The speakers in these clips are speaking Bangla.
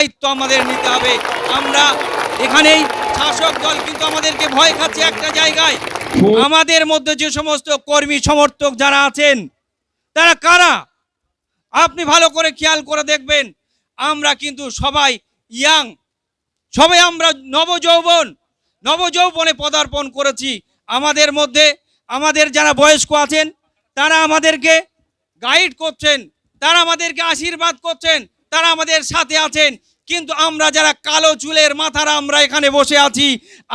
দায়িত্ব আমাদের নিতে হবে। আমরা এখানেই শাসক দল কিন্তু আমাদেরকে ভয় খাচ্ছে একটা জায়গায়। আমাদের মধ্যে যে সমস্ত কর্মী সমর্থক যারা আছেন তারা কারা? আপনি ভালো করে খেয়াল করে দেখবেন আমরা কিন্তু সবাই ইয়াং। সবাই আমরা নবযৌবন নবযৌবনে পদার্পণ করেছি। আমাদের মধ্যে আমাদের যারা বয়স্ক আছেন তারা আমাদেরকে গাইড করছেন তারা আমাদেরকে আশীর্বাদ করছেন তারা আমাদের সাথে আছেন। কিন্তু আমরা যারা কালো চুলের মাথারা আমরা এখানে বসে আছি,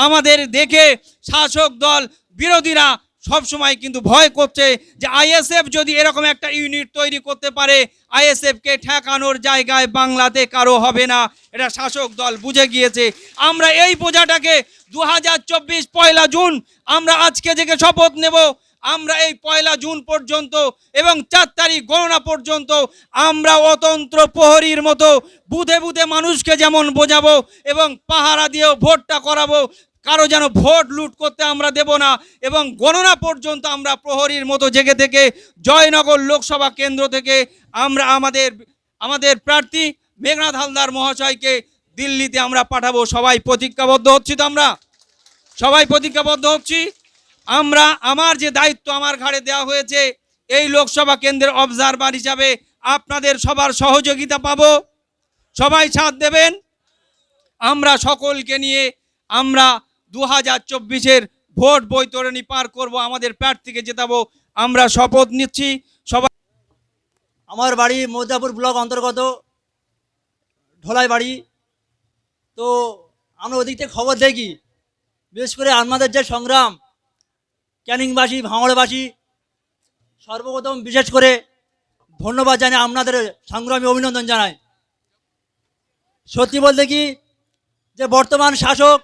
আমাদের দেখে শাসক দল বিরোধীরা সব সময় কিন্তু ভয় করছে যে আইএসএফ যদি এরকম একটা ইউনিট তৈরি করতে পারে, আইএসএফকে ঠেকানোর জায়গায় বাংলাতে কারও হবে না। এটা শাসক দল বুঝে গিয়েছে। আমরা এই বোঝাটাকে দু হাজার চব্বিশ পয়লা জুন আমরা আজকে থেকে শপথ নেব। আমরা এই পয়লা জুন পর্যন্ত এবং চার তারিখ গণনা পর্যন্ত আমরা অতন্ত্র প্রহরীর মতো বুধে বুধে মানুষকে যেমন বোঝাবো এবং পাহারা দিয়েও ভোটটা করাবো, কারও যেন ভোট লুট করতে আমরা দেব না এবং গণনা পর্যন্ত আমরা প্রহরীর মতো জেগে থেকে জয়নগর লোকসভা কেন্দ্র থেকে আমরা আমাদের আমাদের প্রার্থী মেঘনাথ হালদার মহাশয়কে দিল্লিতে আমরা পাঠাবো। সবাই প্রতিজ্ঞাবদ্ধ হচ্ছি তো আমরা? সবাই প্রতিজ্ঞাবদ্ধ হচ্ছি? আমরা, আমার যে দায়িত্ব আমার ঘাড়ে দেওয়া হয়েছে, এই লোকসভা কেন্দ্রের অবজারভার হিসাবে আপনাদের সবার সহযোগিতা পাবো। সবাই সাথ দেবেন। আমরা সকলকে নিয়ে আমরা দু হাজার চব্বিশের ভোট বৈতরণী পার করব, আমাদের প্রার্থীকে জেতাবো। আমরা শপথ নিচ্ছি। সবাই আমার বাড়ি মৌজাপুর ব্লক অন্তর্গত ঢোলাই বাড়ি। তো আমরা ওদিক থেকে খবর দেখি, বিশেষ করে আমাদের যে সংগ্রাম ক্যানিংবাসী, ভাঙড়বাসী, সর্বপ্রথম বিশেষ করে ধন্যবাদ জানাই আপনাদের সংগ্রামী অভিনন্দন জানাই। সত্যি বলতে কি, যে বর্তমান শাসক,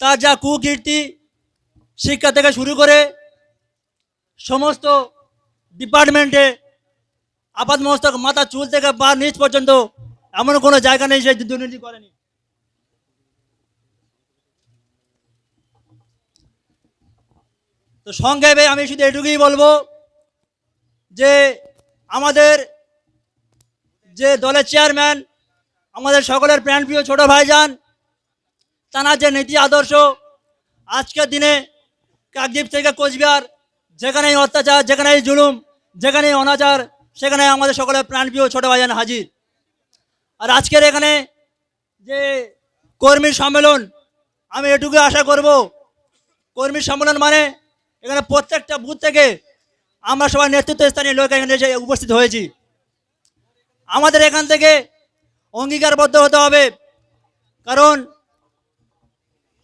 তার যা কুকীর্তি, শিক্ষা থেকে শুরু করে সমস্ত ডিপার্টমেন্টে আপাত মস্তক মাথা চুল থেকে পা নিচ পর্যন্ত এমন কোনো জায়গা নেই সে দুর্নীতি করেনি। তো সংক্ষেপে আমি শুধু এটুকুই বলব যে আমাদের যে দলের চেয়ারম্যান, আমাদের সকলের প্রাণপ্রিয় ছোট ভাইজান, তার যে নীতি আদর্শ, আজকের দিনে কাকদ্বীপ থেকে কোচবিহার, যেখানেই অত্যাচার, যেখানেই জুলুম, যেখানেই অনাচার, সেখানে আমাদের সকলের প্রাণপ্রিয় ছোট ভাইজান হাজির। আর আজকের এখানে যে কর্মী সম্মেলন, আমি এটুকু আশা করব, কর্মী সম্মেলন মানে এখানে প্রত্যেকটা বুথ থেকে আমরা সবাই নেতৃত্ব স্থানীয় লোক এখানে এসে উপস্থিত হয়েছি। আমাদের এখান থেকে অঙ্গীকারবদ্ধ হতে হবে, কারণ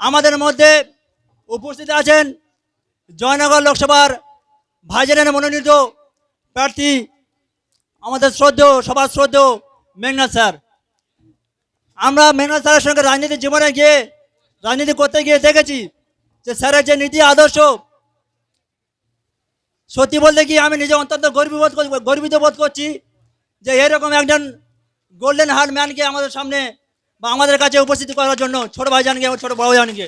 আমাদের মধ্যে উপস্থিত আছেন জয়নগর লোকসভার ভাইজানের মনোনীত প্রার্থী, আমাদের শ্রদ্ধেয় সবার শ্রদ্ধেয় মেঘনাথ স্যার। আমরা মেঘনাথ স্যারের সঙ্গে রাজনীতির জীবনে গিয়ে, রাজনীতি করতে গিয়ে দেখেছি যে স্যারের যে নীতি, আদর্শ সত্যি বলতে কি আমি নিজে অত্যন্ত গর্বিত বোধ কর- গর্বিত বোধ করছি যে এরকম একজন গোল্ডেন হার্ট ম্যানকে আমাদের সামনে বা আমাদের কাছে উপস্থিত করার জন্য ছোট ভাইজানকে ছোট বড় ভাইজানকে।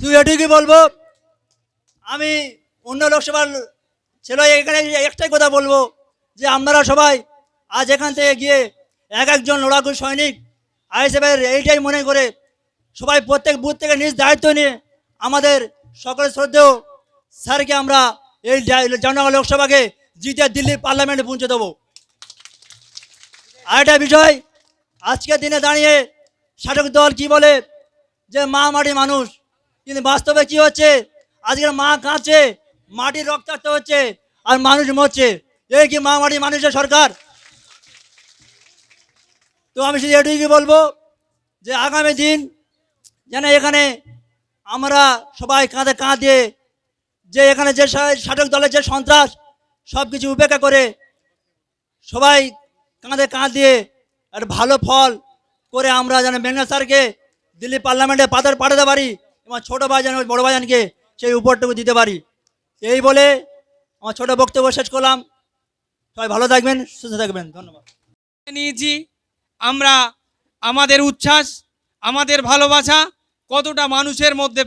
তুই এটুকুই বলব, আমি অন্য লোকসভার ছেলে এখানে একটাই কথা বলব যে আপনারা সবাই আজ এখান থেকে গিয়ে এক একজন লড়াকু সৈনিক আইএসএফের এইটাই মনে করে সবাই প্রত্যেক বুথ থেকে নিজ দায়িত্ব নিয়ে আমাদের সকলের শ্রদ্ধেয় স্যারকে আমরা এই জনগণ লোকসভাকে জিতে দিল্লি পার্লামেন্টে পৌঁছে দেবো। আরেকটা বিষয়, আজকের দিনে দাঁড়িয়ে শাসক দল কি বলে? যে মা মাটি মানুষ। কিন্তু বাস্তবে কি হচ্ছে? আজকের মা কাঁদছে, মাটির রক্তাক্ত হচ্ছে, আর মানুষ মরছে। এই কি মা মাটি মানুষের সরকার? তো আমি শুধু এটুকুই বলব যে আগামী দিন যেন এখানে আমরা সবাই কাঁধে কাঁধ দিয়ে যে এখানে যে শাসক দলের যে সন্ত্রাস, সব কিছু উপেক্ষা করে সবাই কাঁধে কাঁধ দিয়ে আর ভালো ফল করে আমরা যেন মেঘনা স্যারকে দিল্লি পার্লামেন্টে পাতার পাঠাতে পারি এবং ছোটো ভাইজান বড় ভাইজানকে সেই উপরটুকু দিতে পারি। এই বলে আমার ছোটো বক্তব্য শেষ করলাম। সবাই ভালো থাকবেন, সুস্থ থাকবেন। ধন্যবাদ। নিয়েছি। আমরা আমাদের উচ্ছ্বাস, আমাদের ভালোবাসা কতটা মানুষের মধ্যে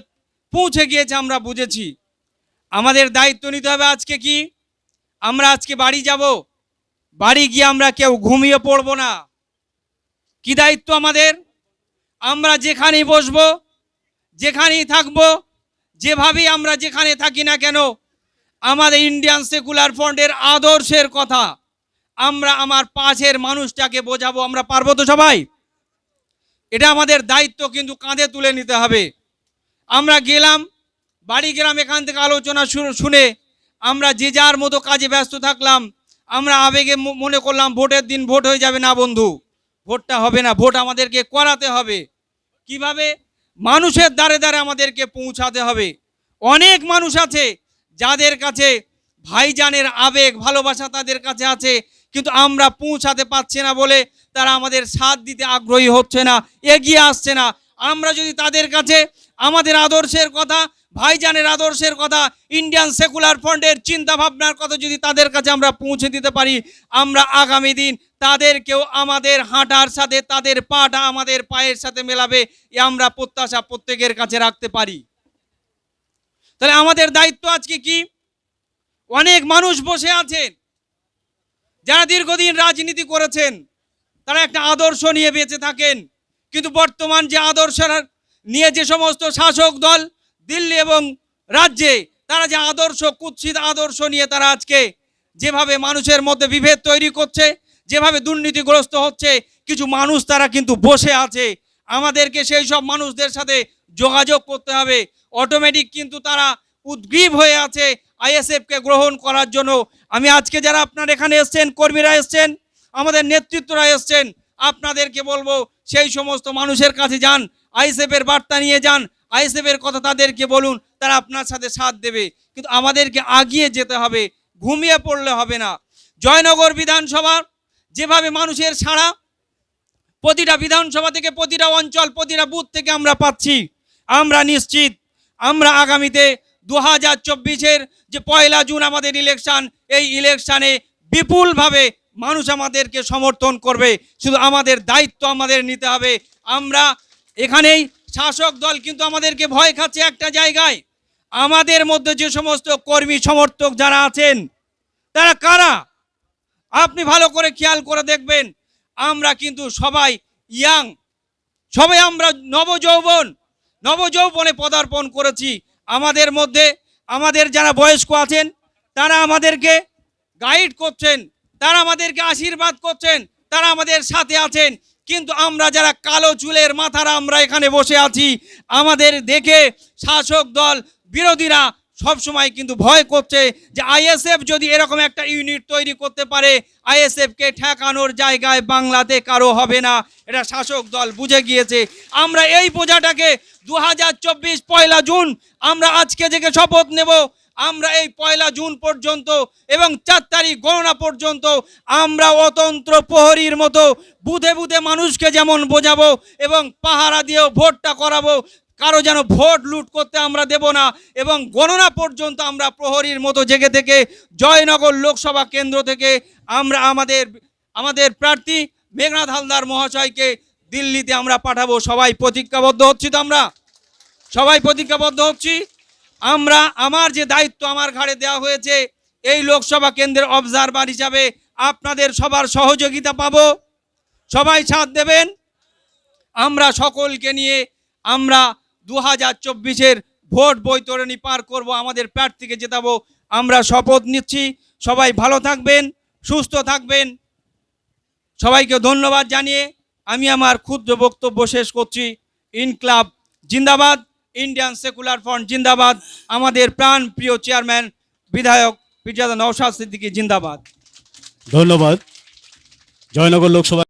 পৌঁছে গিয়েছে আমরা বুঝেছি। আমাদের দায়িত্ব নিতে হবে আজকে কি? আমরা আজকে বাড়ি যাব। বাড়ি গিয়ে আমরা কেউ ঘুমিয়ে পড়ব না। কি দায়িত্ব আমাদের? আমরা যেখানেই বসবো, যেখানেই থাকব, যেভাবেই আমরা যেখানে থাকি না কেন, আমাদের ইন্ডিয়ান সেকুলার ফ্রন্টের আদর্শের কথা আমরা আমার পাশের মানুষটাকে বোঝাবো। আমরা পারব তো সবাই? এটা আমাদের দায়িত্ব কিন্তু কাঁধে তুলে নিতে হবে। আমরা গেলাম বাড়ি গেলাম এখান থেকে আলোচনা শুনে আমরা যে যার মতো কাজে ব্যস্ত থাকলাম, আমরা আবেগে মনে করলাম ভোটের দিন ভোট হয়ে যাবে না বন্ধু। ভোটটা হবে না, ভোট আমাদেরকে করাতে হবে। কীভাবে? মানুষের দ্বারে দ্বারে আমাদেরকে পৌঁছাতে হবে। অনেক মানুষ আছে যাদের কাছে ভাইজানের আবেগ, ভালোবাসা তাদের কাছে আছে, কিন্তু আমরা পৌঁছাতে পারছি না বলে তারা আমাদের সাথ দিতে আগ্রহী হচ্ছে না, এগিয়ে আসছে না। আমরা যদি তাদের কাছে আমাদের আদর্শের কথা ভাইজানের আদর্শের কথা ইন্ডিয়ান সেকুলার ফ্রন্টের চিন্তা ভাবনার কথা যদি তাদের কাছে আমরা পৌঁছে দিতে পারি, আমরা আগামী দিন তাদেরকেও আমাদের হাঁটার সাথে, তাদের পাটা আমাদের পায়ের সাথে মেলাবে, এ আমরা প্রত্যাশা প্রত্যেকের কাছে রাখতে পারি। তাহলে আমাদের দায়িত্ব আজকে কি? অনেক মানুষ বসে আছেন, যারা দীর্ঘদিন রাজনীতি করেছেন, তারা একটা আদর্শ নিয়ে বেঁচে থাকেন, কিন্তু বর্তমান যে আদর্শ নিয়ে যে সমস্ত শাসক দল দিল্লি এবং রাজ্যে তারা যে আদর্শ, কুৎসিত আদর্শ নিয়ে তারা আজকে যেভাবে মানুষের মধ্যে বিভেদ তৈরি করছে, যেভাবে দুর্নীতিগ্রস্ত হচ্ছে, কিছু মানুষ তারা কিন্তু বসে আছে। আমাদেরকে সেই সব মানুষদের সাথে যোগাযোগ করতে হবে। অটোমেটিক কিন্তু তারা উদ্গ্রীব হয়ে আছে আইএসএফকে গ্রহণ করার জন্য। আমি আজকে যারা আপনার এখানে এসছেন, কর্মীরা এসছেন, আমাদের নেতৃত্বরা এসছেন, আপনাদেরকে বলব, সেই সমস্ত মানুষের কাছে যান, আইএসএফের বার্তা নিয়ে যান আইএসএফের কথা তাদেরকে বলুন, তারা আপনার সাথে সাথ দেবে। কিন্তু আমাদেরকে আগিয়ে যেতে হবে, ঘুমিয়ে পড়লে হবে না। জয়নগর বিধানসভা যেভাবে মানুষের সাড়া, প্রতিটা বিধানসভা থেকে প্রতিটা অঞ্চল, প্রতিটা বুথ থেকে আমরা পাচ্ছি। আমরা নিশ্চিত, আমরা আগামীতে দু হাজার চব্বিশের যে পয়লা জুন আমাদের ইলেকশন এই ইলেকশানে বিপুলভাবে মানুষ আমাদেরকে সমর্থন করবে। শুধু আমাদের দায়িত্ব আমাদের নিতে হবে। আমরা এখানেই শাসক দল কিন্তু আমাদেরকে ভয় খাচ্ছে একটা জায়গায়। আমাদের মধ্যে যে সমস্ত কর্মী সমর্থক যারা আছেন, তারা কারা? আপনি ভালো করে খেয়াল করে দেখবেন, আমরা কিন্তু সবাই ইয়াং। সবাই আমরা নবযৌবন, নবযৌবনে পদার্পণ করেছি। আমাদের মধ্যে, আমাদের যারা বয়স্ক আছেন, তারা আমাদেরকে গাইড করছেন, তারা আমাদেরকে আশীর্বাদ করছেন, তারা আমাদের সাথে আছেন। কিন্তু আমরা যারা কালো চুলের মাথারা আমরা এখানে বসে আছি, আমাদের দেখে শাসক দল বিরোধীরা সব সময় কিন্তু ভয় করছে যে আইএসএফ যদি এরকম একটা ইউনিট তৈরি করতে পারে, আইএসএফকে ঠেকানোর জায়গায় বাংলাতে কারও হবে না। এটা শাসক দল বুঝে গিয়েছে। আমরা এই পূজাটাকে দু হাজার চব্বিশ পয়লা জুন আমরা আজকে থেকে শপথ নেব। আমরা এই পয়লা জুন পর্যন্ত এবং চার তারিখ গণনা পর্যন্ত আমরা অতন্ত্র প্রহরীর মতো বুধে বুধে মানুষকে যেমন বোঝাবো এবং পাহারা দিয়েও ভোটটা করাবো, কারও যেন ভোট লুট করতে আমরা দেব না এবং গণনা পর্যন্ত আমরা প্রহরীর মতো জেগে থেকে জয়নগর লোকসভা কেন্দ্র থেকে আমরা আমাদের আমাদের প্রার্থী মেঘনাথ হালদার মহাশয়কে দিল্লিতে আমরা পাঠাবো। সবাই প্রতিজ্ঞাবদ্ধ হচ্ছি তো আমরা? সবাই প্রতিজ্ঞাবদ্ধ হচ্ছি? আমরা আমার যে দায়িত্ব আমার ঘাড়ে দেওয়া হয়েছে, এই লোকসভা কেন্দ্রের অবজারভার হিসাবে আপনাদের সবার সহযোগিতা পাবো। সবাই সাথ দেবেন। আমরা সকলকে নিয়ে আমরা দু হাজার চব্বিশের ভোট বৈতরণী পার করব, আমাদের প্রার্থীকে জেতাবো। আমরা শপথ নিচ্ছি। সবাই ভালো থাকবেন, সুস্থ থাকবেন। সবাইকে ধন্যবাদ জানিয়ে আমি আমার ক্ষুদ্র বক্তব্য শেষ করছি। ইনক্লাব জিন্দাবাদ। ইন্ডিয়ান সেকুলার ফ্রন্ট জিন্দাবাদ। আমাদের প্রাণ প্রিয় চেয়ারম্যান বিধায়ক পিরজাদা নওশাদ সিদ্দিকী, জিন্দাবাদ। ধন্যবাদ। জয়নগর লোকসভা